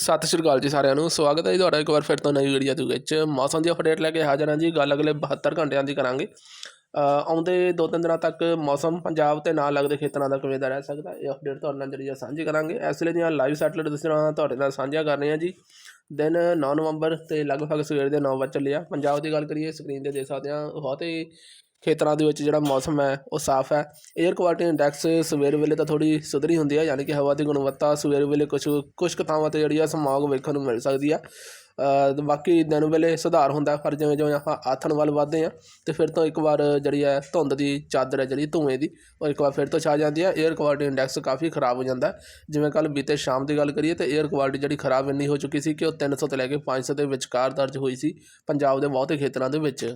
ਸਤਿ ਸ਼੍ਰੀ ਅਕਾਲ ਜੀ ਸਾਰਿਆਂ ਨੂੰ। ਸਵਾਗਤ ਹੈ ਜੀ ਤੁਹਾਡਾ ਇੱਕ ਵਾਰ ਫਿਰ ਤੋਂ ਨਵੀਂ ਵੀਡੀਓ ਦੇ ਵਿੱਚ। ਮੌਸਮ ਦੀ ਅਪਡੇਟ ਲੈ ਕੇ ਹਾਜ਼ਰ ਹਾਂ ਜੀ। ਗੱਲ ਅਗਲੇ 72 ਘੰਟਿਆਂ ਦੀ ਕਰਾਂਗੇ। ਆਉਂਦੇ ਦੋ ਤਿੰਨ ਦਿਨਾਂ ਤੱਕ ਮੌਸਮ ਪੰਜਾਬ ਤੇ ਨਾਲ ਲੱਗਦੇ ਖੇਤਰਾਂ ਦਾ ਕਿਵੇਂ ਦਾ ਰਹਿ ਸਕਦਾ, ਇਹ ਅਪਡੇਟ ਤੁਹਾਡੇ ਨਾਲ ਜਿਹੜੀ ਆ ਸਾਂਝੀ ਕਰਾਂਗੇ। ਇਸ ਵੇਲੇ ਦੀਆਂ ਲਾਈਵ ਸੈਟਲਾਈਟ ਤਸਵੀਰਾਂ ਤੁਹਾਡੇ ਨਾਲ ਸਾਂਝੀਆਂ ਕਰ ਰਹੇ ਹਾਂ ਜੀ। ਦਿਨ 9 ਨਵੰਬਰ ਤੇ ਲਗਭਗ ਸਵੇਰ ਦੇ 9 ਵਜੇ ਚੱਲਿਆ ਪੰਜਾਬ ਦੀ ਗੱਲ ਕਰੀਏ ਸਕਰੀਨ ਤੇ ਦੇਖ ਸਕਦੇ ਹਾਂ, ਬਹੁਤ ਹੀ ਖੇਤਰਾਂ ਦੇ ਵਿੱਚ ਜਿਹੜਾ ਮੌਸਮ ਹੈ, ਉਹ ਸਾਫ਼ ਹੈ। 에ਅਰ ਕੁਆਲਿਟੀ ਇੰਡੈਕਸ ਸਵੇਰ ਵੇਲੇ ਤਾਂ ਥੋੜੀ ਸੁਧਰੀ ਹੁੰਦੀ ਹੈ, ਯਾਨੀ ਕਿ ਹਵਾ ਦੀ ਗੁਣਵੱਤਾ ਸਵੇਰ ਵੇਲੇ ਕੁਝ ਕੁਝ ਥਾਵਾਂ ਤੇ ਜਿਹੜੀ ਆ ਸਮੌਗ ਵੇਖਣ ਨੂੰ ਮਿਲ ਸਕਦੀ ਆ। ਬਾਕੀ ਦਿਨ ਵੇਲੇ ਸੁਧਾਰ ਹੁੰਦਾ ਪਰ ਜਿਵੇਂ ਜਿਵੇਂ ਆਪਾਂ ਆਥਣ ਵੱਲ ਵਧਦੇ ਆ ਤੇ ਫਿਰ ਤੋਂ ਇੱਕ ਵਾਰ ਜਿਹੜੀ ਹੈ ਧੁੰਦ ਦੀ ਚਾਦਰ ਹੈ ਜਿਹੜੀ ਧੂਏ ਦੀ, ਉਹ ਇੱਕ ਵਾਰ ਫਿਰ ਤੋਂ ਛਾ ਜਾਂਦੀ ਹੈ। 에ਅਰ ਕੁਆਲਿਟੀ ਇੰਡੈਕਸ ਕਾਫੀ ਖਰਾਬ ਹੋ ਜਾਂਦਾ ਜਿਵੇਂ ਕੱਲ ਬੀਤੇ ਸ਼ਾਮ ਦੀ ਗੱਲ ਕਰੀਏ, ਤੇ 에ਅਰ ਕੁਆਲਿਟੀ ਜਿਹੜੀ ਖਰਾਬ ਇੰਨੀ ਹੋ ਚੁੱਕੀ ਸੀ ਕਿ ਉਹ 300 ਤੋਂ ਲੈ ਕੇ 500 ਦੇ ਵਿਚਕਾਰ ਦਰਜ ਹੋਈ ਸੀ ਪੰਜਾਬ ਦੇ ਬਹੁਤੇ ਖੇਤਰਾਂ ਦੇ ਵਿੱਚ।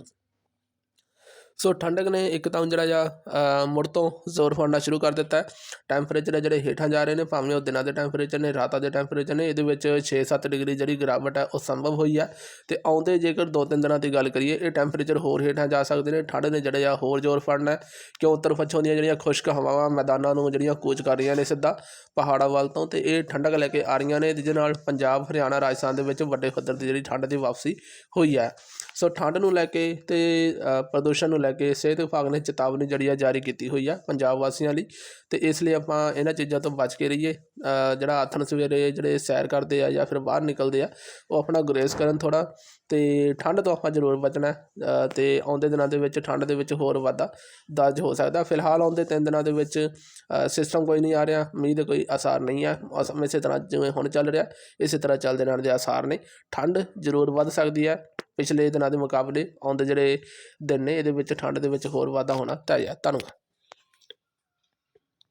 ਸੋ ਠੰਡਕ ਨੇ ਇੱਕਦਮ ਜਿਹੜਾ ਜਿਹਾ ਮੁੜ ਤੋਂ ਜ਼ੋਰ ਫੜਨਾ ਸ਼ੁਰੂ ਕਰ ਦਿੱਤਾ ਹੈ। ਟੈਂਪਰੇਚਰ ਹੈ ਜਿਹੜੇ ਹੇਠਾਂ ਜਾ ਰਹੇ ਨੇ, ਭਾਵੇਂ ਉਹ ਦਿਨਾਂ ਦੇ ਟੈਂਪਰੇਚਰ ਨੇ, ਰਾਤਾਂ ਦੇ ਟੈਂਪਰੇਚਰ ਨੇ, ਇਹਦੇ ਵਿੱਚ 6-7 ਡਿਗਰੀ ਜਿਹੜੀ ਗਿਰਾਵਟ ਹੈ, ਉਹ ਸੰਭਵ ਹੋਈ ਹੈ। ਤੇ ਆਉਂਦੇ ਜੇਕਰ ਦੋ ਤਿੰਨ ਦਿਨਾਂ ਦੀ ਗੱਲ ਕਰੀਏ, ਇਹ ਟੈਂਪਰੇਚਰ ਹੋਰ ਹੇਠਾਂ ਜਾ ਸਕਦੇ ਨੇ, ਠੰਡ ਨੇ ਜਿਹੜਾ ਜਿਹਾ ਹੋਰ ਜ਼ੋਰ ਫੜਨਾ ਕਿਉਂ ਉੱਤਰ ਪੱਛਮ ਦੀਆਂ ਜਿਹੜੀਆਂ ਖੁਸ਼ਕ ਹਵਾਵਾਂ ਮੈਦਾਨਾਂ ਨੂੰ ਜਿਹੜੀਆਂ ਕੂਚ ਕਰ ਰਹੀਆਂ ਨੇ ਸਿੱਧਾ ਪਹਾੜਾਂ ਵੱਲ ਤੋਂ, ਤੇ ਇਹ ਠੰਡਕ ਲੈ ਕੇ ਆ ਰਹੀਆਂ ਨੇ, ਜਿਹਦੇ ਨਾਲ ਪੰਜਾਬ, ਹਰਿਆਣਾ, ਰਾਜਸਥਾਨ ਦੇ ਵਿੱਚ ਵੱਡੇ ਪੱਧਰ ਦੀ ਜਿਹੜੀ ਠੰਡ ਦੀ ਵਾਪਸੀ ਹੋਈ ਹੈ। ਸੋ ਠੰਡ ਨੂੰ ਲੈ ਕੇ ਤੇ ਪ੍ਰਦੂਸ਼ਣ ਨੂੰ ਲੈ ਕੇ ਸਿਹਤ ਵਿਭਾਗ ਨੇ ਚੇਤਾਵਨੀ ਜਿਹੜੀ ਆ ਜਾਰੀ ਕੀਤੀ ਹੋਈ ਆ ਪੰਜਾਬ ਵਾਸੀਆਂ ਲਈ। ਤੇ ਇਸ ਲਈ ਆਪਾਂ ਇਹਨਾਂ ਚੀਜ਼ਾਂ ਤੋਂ ਬਚ ਕੇ ਰਹੀਏ। ਜਿਹੜਾ ਆਥਣ ਸਵੇਰੇ ਜਿਹੜੇ ਸੈਰ ਕਰਦੇ ਆ ਜਾਂ ਫਿਰ ਬਾਹਰ ਨਿਕਲਦੇ ਆ, ਉਹ ਆਪਣਾ ਗੁਰੇਜ਼ ਕਰਨ ਥੋੜਾ ਤੇ ਠੰਡ ਤੋਂ ਆਪਾਂ ਜ਼ਰੂਰ ਬਚਣਾ ਹੈ। ਤੇ ਆਉਂਦੇ ਦਿਨਾਂ ਦੇ ਵਿੱਚ ਠੰਡ ਦੇ ਵਿੱਚ ਹੋਰ ਵਾਧਾ ਦਰਜ ਹੋ ਸਕਦਾ। ਫਿਲਹਾਲ ਆਉਂਦੇ ਤਿੰਨ ਦਿਨਾਂ ਦੇ ਵਿੱਚ ਸਿਸਟਮ ਕੋਈ ਨਹੀਂ ਆ ਰਿਹਾ, ਮੀਂਹ ਦੇ ਕੋਈ ਆਸਾਰ ਨਹੀਂ ਹੈ ਮੌਸਮ ਇਸੇ ਤਰ੍ਹਾਂ ਜਿਵੇਂ ਹੁਣ ਚੱਲ ਰਿਹਾ, ਇਸੇ ਤਰ੍ਹਾਂ ਚੱਲਦੇ ਰਹਿਣ ਦੇ ਆਸਾਰ ਨੇ। ਠੰਡ ਜ਼ਰੂਰ ਵੱਧ ਸਕਦੀ ਹੈ ਪਿਛਲੇ ਦਿਨਾਂ ਦੇ ਮੁਕਾਬਲੇ ਆਉਂਦੇ ਜਿਹੜੇ ਦਿਨ ਨੇ, ਇਹਦੇ ਵਿੱਚ ਠੰਡ ਦੇ ਵਿੱਚ ਹੋਰ ਵਾਧਾ ਹੋਣਾ ਤੈਅ ਹੈ। ਧੰਨਵਾਦ।